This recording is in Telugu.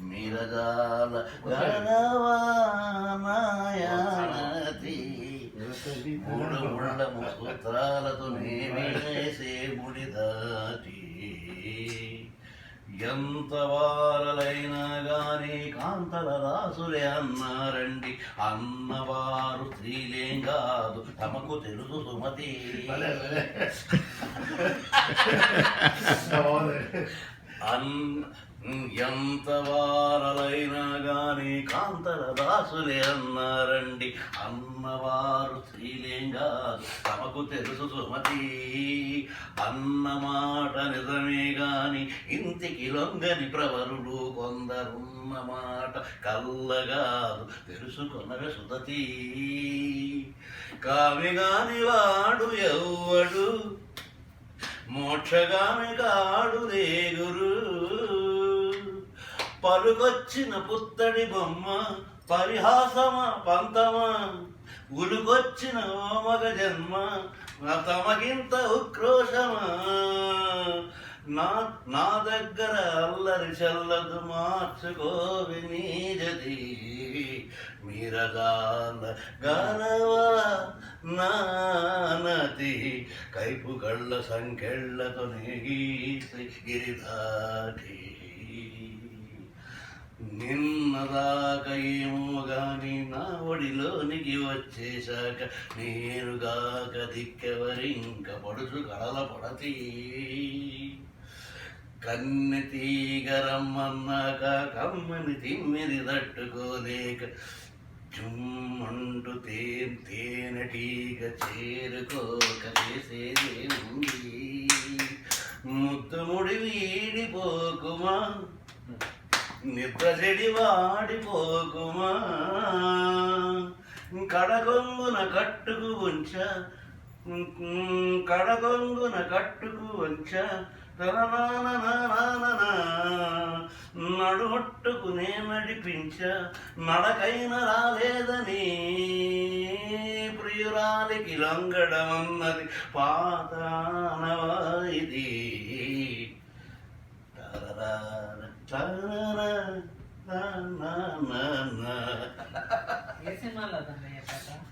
మిరగాల గణవానాయానతి మూడు ముళ్ళ సూత్రాలతో వేసే ముడి దాటి. ఎంత వారలైనా గాని కాంతల రాసులే అన్నారండి. అన్నవారు స్త్రీలేం కాదు తమకు తెలుసు సుమతి. అన్ ఎంత వారలైనా కానీ కాంతల దాసులే అన్నారండి. అన్నవారు స్త్రీలేం కాదు తమకు తెలుసు సుమతి. అన్నమాట నిజమే గాని ఇంటికి లొంగని ప్రవరుడు కొందరున్నమాట కల్లగాదు తెలుసుకొనగ సుదతి కామిగాని వాడు ఎవ్వడు మోక్షగామి కాడు గురు పలుకొచ్చిన పుత్తడి బొమ్మ పరిహాసమా పంతమా? ఉలుకొచ్చిన మగ జన్మ తమకింత ఉక్రోషమా? నా నా దగ్గర అల్లరి చల్లదు మార్చుకోవి నీజది మీరగాల గలవా నానతి కైపు కళ్ళ సంకెళ్ళతో గీసి గిరిదాటి నిన్నదాకా ఏమో గాని నా ఒడిలోనికి వచ్చేశాక నేనుగాక దిక్కెవరింక పడుచు కడల పడతీ. కన్నె తీగరమ్మన్నాక కమ్మని తిమ్మిరి తట్టుకోలేక చుమ్మంటు తేన్ తేనెటీగ చేరుకోక చేసేదేముంది ముద్దుముడి వీడిపోకుమా? నిద్ర చెడి వాడిపోకుమా కడగొంగున కట్టుకు ఉంచ కడగొంగున కట్టుకు ఉంచ నడుమట్టుకునే నడిపించ నడకైన రాలేదని ప్రియురాలికి లంగడమన్నది పాతానవాయిది తరరార Na, na, na, na. Esse é malada, né, papai?